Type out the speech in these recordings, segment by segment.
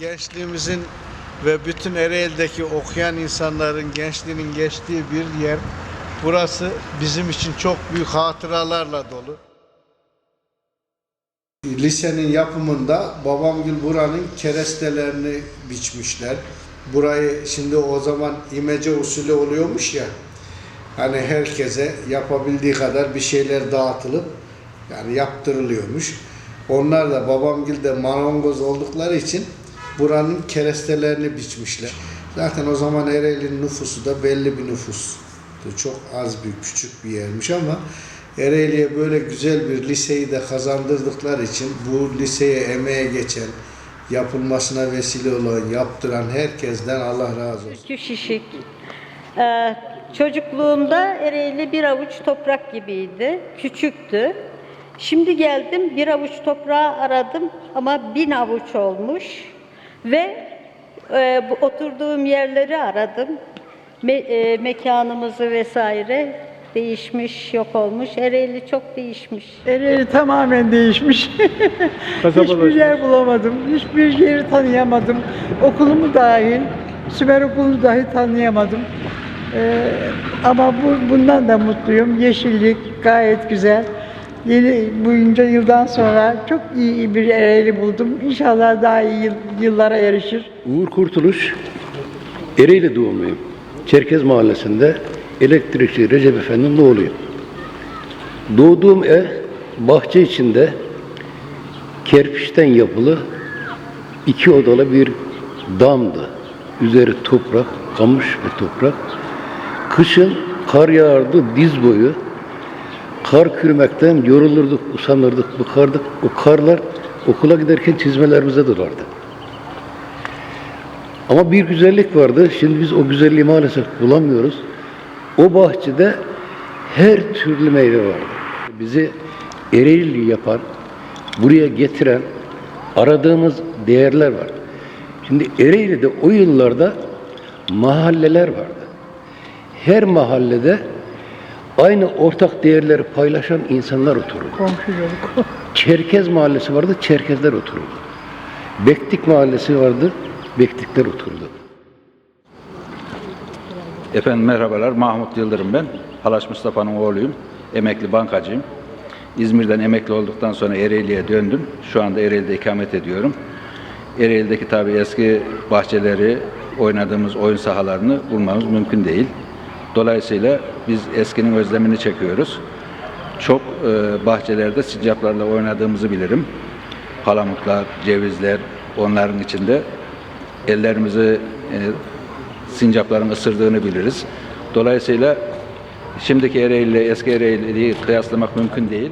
Gençliğimizin ve bütün Ereğli'deki okuyan insanların gençliğinin geçtiği bir yer. Burası bizim için çok büyük hatıralarla dolu. Lisenin yapımında babamgil buranın kerestelerini biçmişler. Burayı şimdi o zaman imece usulü oluyormuş ya. Hani herkese yapabildiği kadar bir şeyler dağıtılıp yani yaptırılıyormuş. Onlar da babamgil de marangoz oldukları için buranın kerestelerini biçmişler. Zaten o zaman Ereğli'nin nüfusu da belli bir nüfus. Çok az bir küçük bir yermiş ama Ereğli'ye böyle güzel bir liseyi de kazandırdıkları için bu liseye emeğe geçen, yapılmasına vesile olan, yaptıran herkesten Allah razı olsun. Türkü Şişik. Ee, çocukluğumda Ereğli bir avuç toprak gibiydi. Küçüktü. Şimdi geldim bir avuç toprağı aradım ama bin avuç olmuş. Ve e, bu oturduğum yerleri aradım. Me- e, mekanımızı vesaire değişmiş, yok olmuş. Ereğli çok değişmiş. Ereğli tamamen değişmiş. Hiçbir yer bulamadım. Hiçbir yeri tanıyamadım. Okulumu dahil, Sümer okulunu dahi tanıyamadım. Ee, ama bu, bundan da mutluyum. Yeşillik gayet güzel. Yeni bunca yıldan sonra çok iyi bir Ereğli buldum. İnşallah daha iyi yıl- yıllara erişir. Uğur Kurtuluş, Ereğli doğumluyum. Çerkez Mahallesi'nde elektrikçi Recep Efendi'nin oğluyum. Doğduğum ev bahçe içinde kerpiçten yapılı iki odalı bir damdı. Üzeri toprak, kamış ve toprak. Kışın kar yağardı diz boyu. Kar kürmekten yorulurduk, usanırdık, bıkardık. O karlar okula giderken çizmelerimize dolardı. Ama bir güzellik vardı. Şimdi biz o güzelliği maalesef bulamıyoruz. O bahçede her türlü meyve vardı. Bizi Ereğli yapan, buraya getiren aradığımız değerler var. Şimdi Ereğli'de o yıllarda mahalleler vardı. Her mahallede aynı ortak değerleri paylaşan insanlar otururdu. Komşuluk. Çerkez mahallesi vardı, Çerkezler otururdu. Bektik mahallesi vardı, Bektikler oturdu. Efendim merhabalar, Mahmut Yıldırım ben. Halaç Mustafa'nın oğluyum. Emekli bankacıyım. İzmir'den emekli olduktan sonra Ereğli'ye döndüm. Şu anda Ereğli'de ikamet ediyorum. Ereğli'deki tabii eski bahçeleri, oynadığımız oyun sahalarını bulmamız mümkün değil. Dolayısıyla biz eskinin özlemini çekiyoruz. Çok e, bahçelerde sincaplarla oynadığımızı bilirim. Palamutlar, cevizler, onların içinde ellerimizi e, sincapların ısırdığını biliriz. Dolayısıyla şimdiki Ereğli ile eski Ereğli'yi kıyaslamak mümkün değil.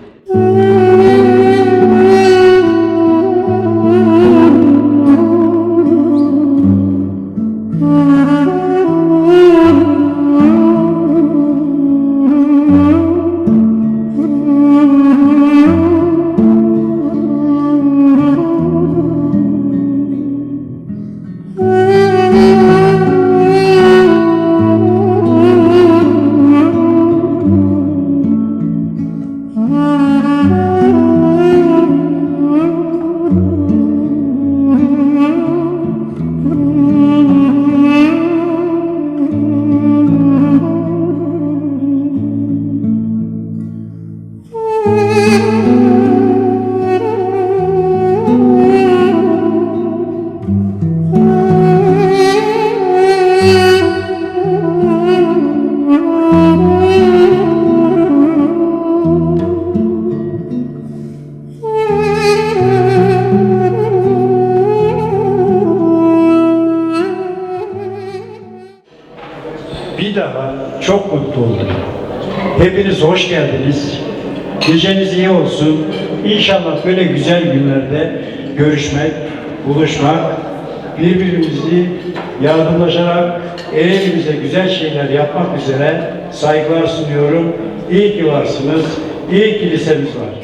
Böyle güzel günlerde görüşmek, buluşmak, birbirimizi yardımlaşarak elimize güzel şeyler yapmak üzere saygılar sunuyorum. İyi ki varsınız. İyi ki lisemiz var.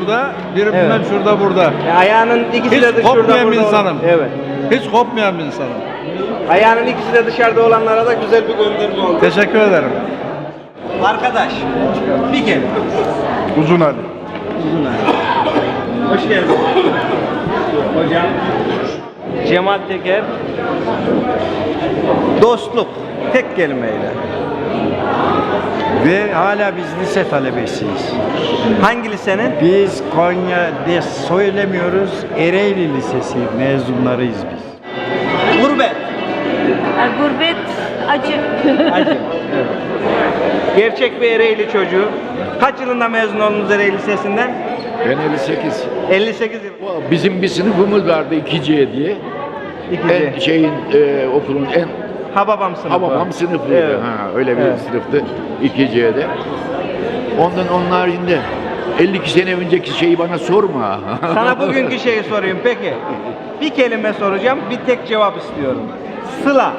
Burada, biri Evet. bilmem şurada burada. E, ayağının ikisi de Hiç dışarıda kopmayan bir burada olan- insanım. Evet. Hiç kopmayan bir insanım. Ayağının ikisi de dışarıda olanlara da güzel bir gönderme oldu. Teşekkür ederim. Arkadaş, bir kere. Uzun Ali. Hoş geldin. Hocam. Cemal Teker. Dostluk. Tek kelimeyle. Ve hala biz lise talebesiyiz. Hangi lisenin? Biz Konya diye söylemiyoruz. Ereğli Lisesi mezunlarıyız biz. Gurbet. Gurbet acı. Hacı. Gerçek bir Ereğli çocuğu. Kaç yılında mezun oldunuz Ereğli Lisesi'nden? Ben 58. 58 yıl. Bizim bir sınıfımız vardı 2C diye. İkinci. En şeyin e, okulun en Hababam sınıfı. Hababam sınıfıydı. Evet. Ha, öyle bir Evet. sınıftı 2C'de. Ondan onun haricinde 52 sene önceki şeyi bana sorma. Sana bugünkü şeyi sorayım peki. Bir kelime soracağım, bir tek cevap istiyorum. Sıla.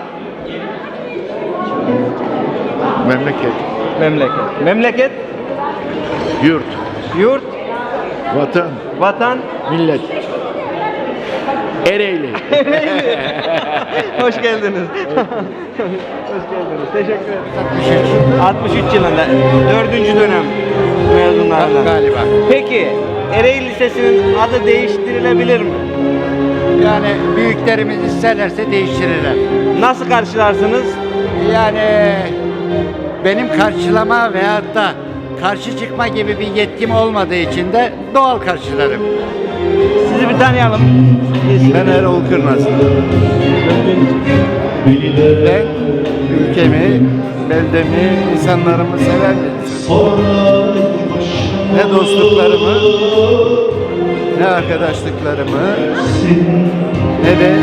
Memleket, Memleket. Memleket, yurt, yurt, vatan, vatan. millet. Ereğli. Hoş geldiniz. Hoş geldiniz. Teşekkür ederim. 63 yılında. Dördüncü dönem mezunlarından. Galiba. Peki, Ereğli Lisesi'nin adı değiştirilebilir mi? Yani büyüklerimiz isterlerse değiştirirler. Nasıl karşılarsınız? Yani benim karşılama veyahut da karşı çıkma gibi bir yetkim olmadığı için de doğal karşılarım. Sizi bir tanıyalım. Ben Erol Kırnaz. Ben ülkemi, beldemi, insanlarımı seven. Ne dostluklarımı, ne arkadaşlıklarımı, ne de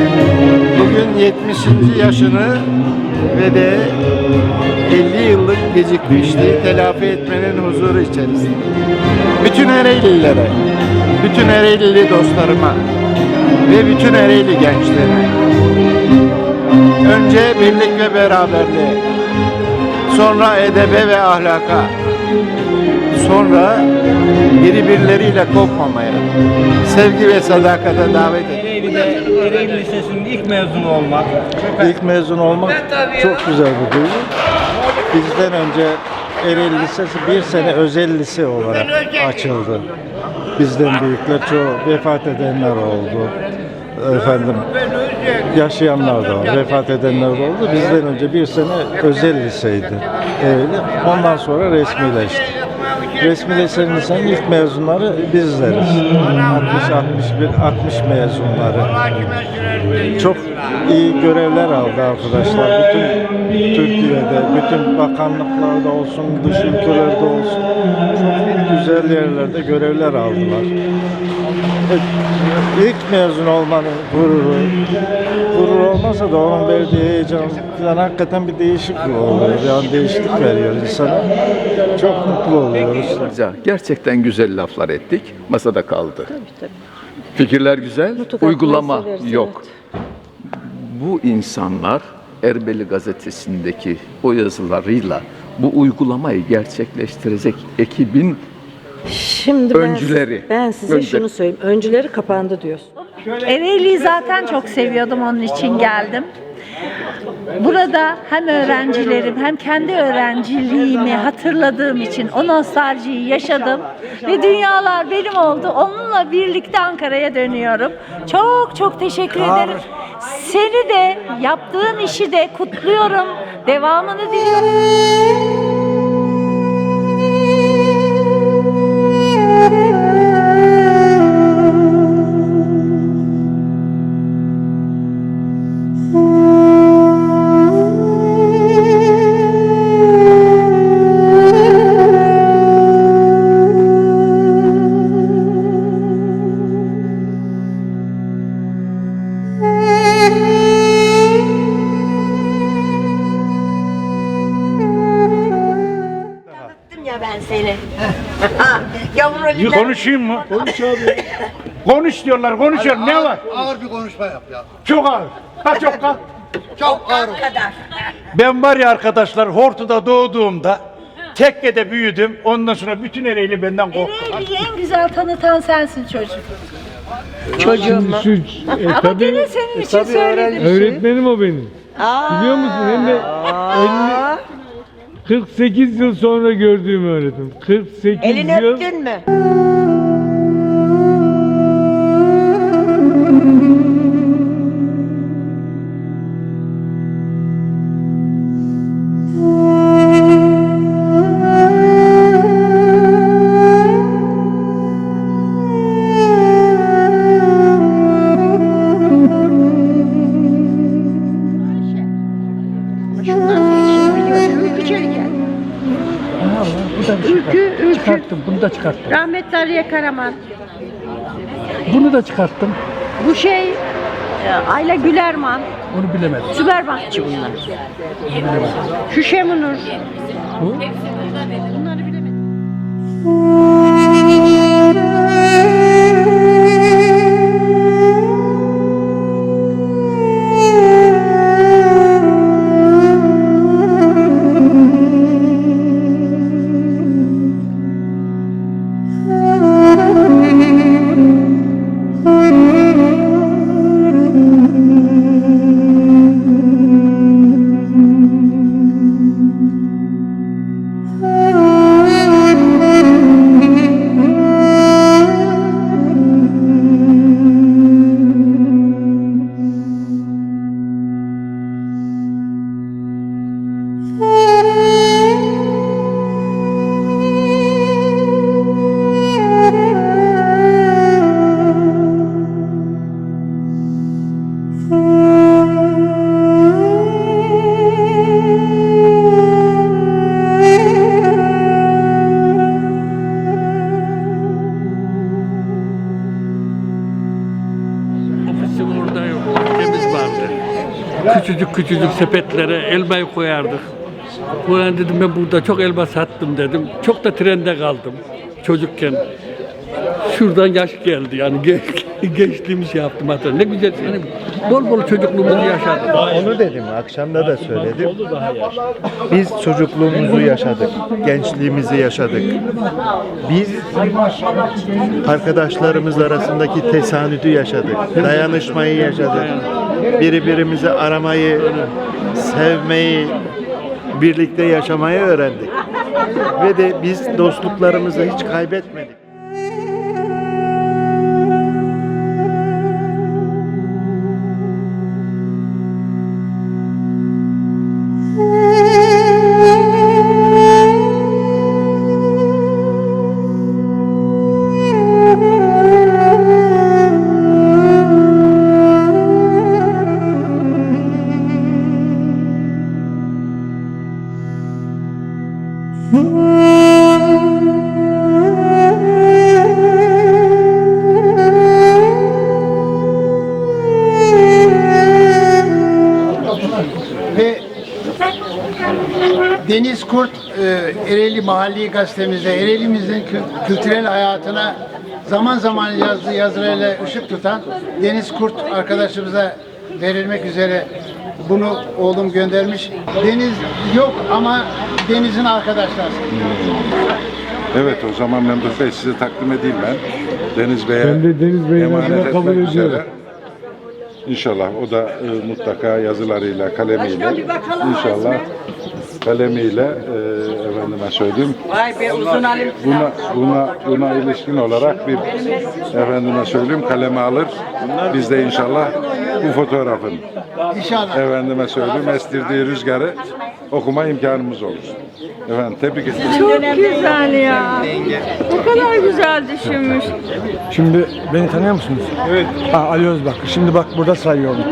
bugün 70. yaşını ve de 50 yıllık gecikmişliği telafi etmenin huzuru içerisinde. Bütün Ereğlilere, bütün Ereğlili dostlarıma ve bütün Ereğli gençlere önce birlik ve beraberliğe, sonra edebe ve ahlaka, sonra birbirleriyle kopmamaya, sevgi ve sadakate davet ediyorum. Ereğli'de, Ereğli Lisesi'nin ilk mezunu olmak. İlk mezun olmak çok güzel bir duygu. Bizden önce Ereğli Lisesi bir sene özel lise olarak açıldı. Bizden büyükler çoğu vefat edenler oldu. Efendim yaşayanlar da var, vefat edenler de oldu. Bizden önce bir sene özel liseydi. Ereğli. Ondan sonra resmileşti. Resmi lisenin ilk mezunları bizleriz. 60 61 60 mezunları. Çok iyi görevler aldı arkadaşlar. Bütün Türkiye'de, bütün bakanlıklarda olsun, dış ülkelerde olsun. Çok güzel yerlerde görevler aldılar. Evet, İlk mezun olmanın gururu, gurur olmasa da onun verdiği heyecan falan hakikaten bir değişik oluyor. Yani değişiklik veriyor insana. Çok mutlu oluyoruz. Güzel, Gerçekten güzel laflar ettik. Masada kaldı. Fikirler güzel, uygulama yok. Bu insanlar Erbeli gazetesindeki o yazılarıyla bu uygulamayı gerçekleştirecek ekibin Şimdi Öncüleri. ben, ben size Önce. şunu söyleyeyim. Öncüleri kapandı diyorsun. Ereğli'yi zaten çok seviyordum onun için geldim. Burada hem öğrencilerim hem kendi öğrenciliğimi hatırladığım için o nostaljiyi yaşadım ve dünyalar benim oldu. Onunla birlikte Ankara'ya dönüyorum. Çok çok teşekkür ederim. Seni de yaptığın işi de kutluyorum. Devamını diliyorum. Seni. Yavru Konuşayım mı? Konuş abi. Konuş diyorlar, konuşuyorum. Ne var? Ağır bir konuşma yap ya. Çok ağır. Ha çok ağır. Çok ağır. Ben var ya arkadaşlar Hortu'da doğduğumda tekkede büyüdüm. Ondan sonra bütün Ereğli benden korktu. Ereğli'yi en güzel tanıtan sensin çocuk. Çocuğumu. Ama gene senin için söyledim. Öğretmenim o benim. Biliyor musun? Hem de 50, 48 yıl sonra gördüğüm öğretim. 48 Elini yıl. öptün mü? Çıkarttım. Bu şey Ayla Gülerman. Onu bilemedim. Süperbankçı bunlar. Şu Şemunur. Bunları bilemedim. Küçücük küçücük sepetlere elmayı koyardık. Ulan dedim ben burada çok elma sattım dedim. Çok da trende kaldım çocukken. Şuradan yaş geldi yani ge- gençliğimi şey yaptım hatta. Ne güzel yani bol bol çocukluğumuzu yaşadım. Onu dedim, akşamda da söyledim. Biz çocukluğumuzu yaşadık, gençliğimizi yaşadık. Biz arkadaşlarımız arasındaki tesanüdü yaşadık, dayanışmayı yaşadık. Birbirimizi aramayı, sevmeyi, birlikte yaşamayı öğrendik. Ve de biz dostluklarımızı hiç kaybetmedik. Deniz Kurt e, Ereğli Mahalli Gazetemizde Ereğli'mizin kü- kültürel hayatına zaman zaman yazdığı yazılarıyla ışık tutan Deniz Kurt arkadaşımıza verilmek üzere bunu oğlum göndermiş. Deniz yok ama Deniz'in arkadaşlar. Evet o zaman Memduh Bey size takdim edeyim ben. Deniz Bey'e Ben de Deniz Bey'in emanet adına kabul etmek üzere. ediyorum. İnşallah o da e, mutlaka yazılarıyla, kalemiyle inşallah kalemiyle e, efendime söyleyeyim Vay be uzun halim. buna buna buna ilişkin olarak bir efendime söyleyeyim kaleme alır. Biz de inşallah bu fotoğrafın İnşallah. efendime söyleyeyim estirdiği rüzgarı okuma imkanımız olur. Efendim tebrik ederim. Çok güzel ya. Ne kadar güzel düşünmüş. Şimdi beni tanıyor musunuz? Evet. Ha, Ali Özbak. Şimdi bak burada sayıyorum.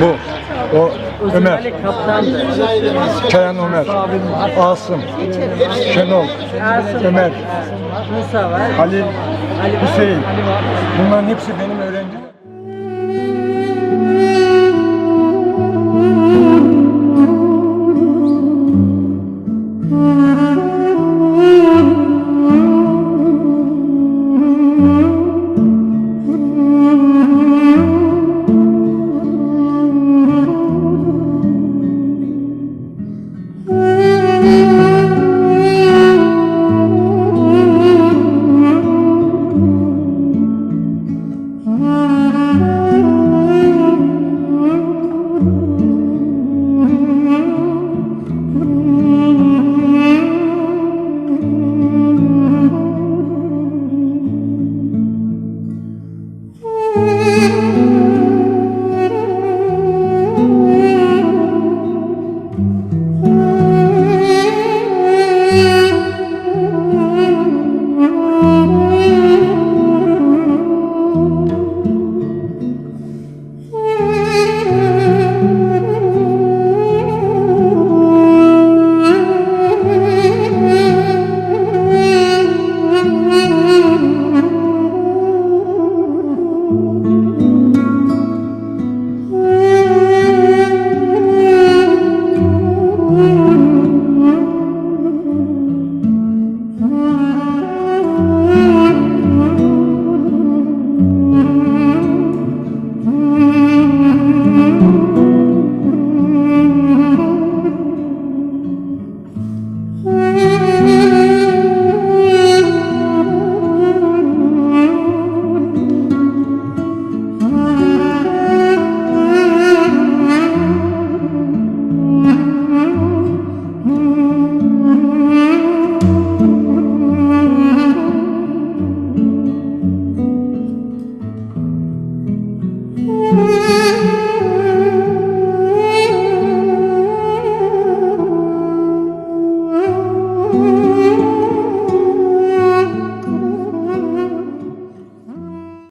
Bu. O Ömer. Çayan Ömer. Asım. Şenol. Ömer. Halil. Hüseyin. Bunların hepsi benim